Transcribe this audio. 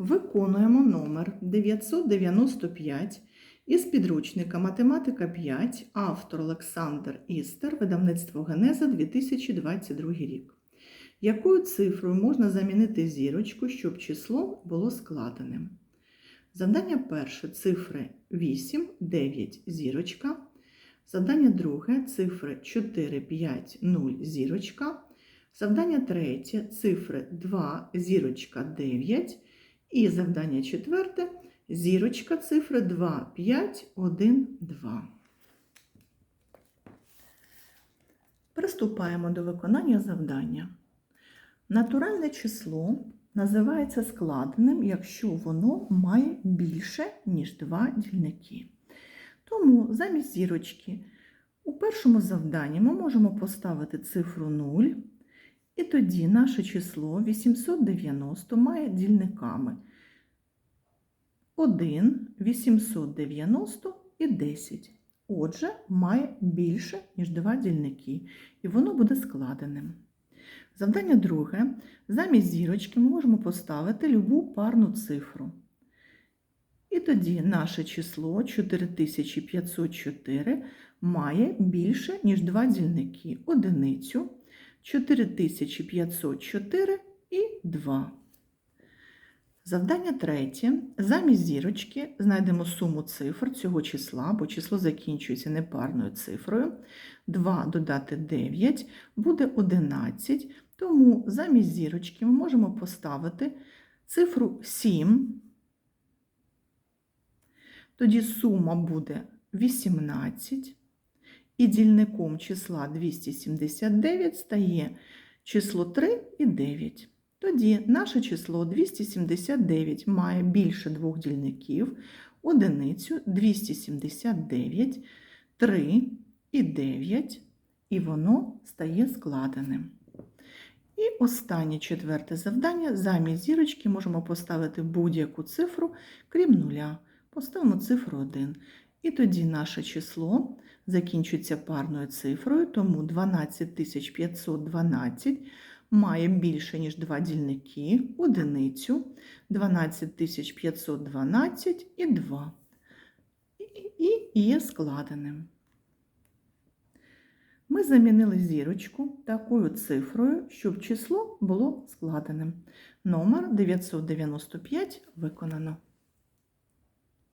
Виконуємо номер 995 із підручника Математика 5, автор Олександр Істер, видавництво Генеза 2022 рік. Якою цифрою можна замінити зірочку, щоб число було складеним? Завдання перше цифри 8, 9, зірочка. Завдання друге цифри 4, 5, 0, зірочка. Завдання третє цифри 2, зірочка 9. І завдання четверте зірочка цифри 2, 5, 1, 2. Приступаємо до виконання завдання. Натуральне число називається складеним, якщо воно має більше, ніж два дільники. Тому замість зірочки у першому завданні ми можемо поставити цифру 0, і тоді наше число 890 має дільниками 1, 890 і 10. Отже, має більше, ніж два дільники, і воно буде складеним. Завдання друге. Замість зірочки ми можемо поставити любу парну цифру. І тоді наше число 4504 має більше, ніж два дільники, одиницю, 4504 і 2. Завдання третє. Замість зірочки знайдемо суму цифр цього числа, бо число закінчується непарною цифрою. 2 додати 9 буде 11, тому замість зірочки ми можемо поставити цифру 7. Тоді сума буде 18, і дільником числа 279 стає число 3 і 9. Тоді наше число 279 має більше двох дільників, одиницю 279, 3 і 9, і воно стає складеним. І останнє четверте завдання. Замість зірочки можемо поставити будь-яку цифру, крім нуля. Поставимо цифру 1. І тоді наше число закінчується парною цифрою, тому 12512 має більше, ніж два дільники, одиницю, 12512 і 2. І є складеним. Ми замінили зірочку такою цифрою, щоб число було складеним. Номер 995 виконано.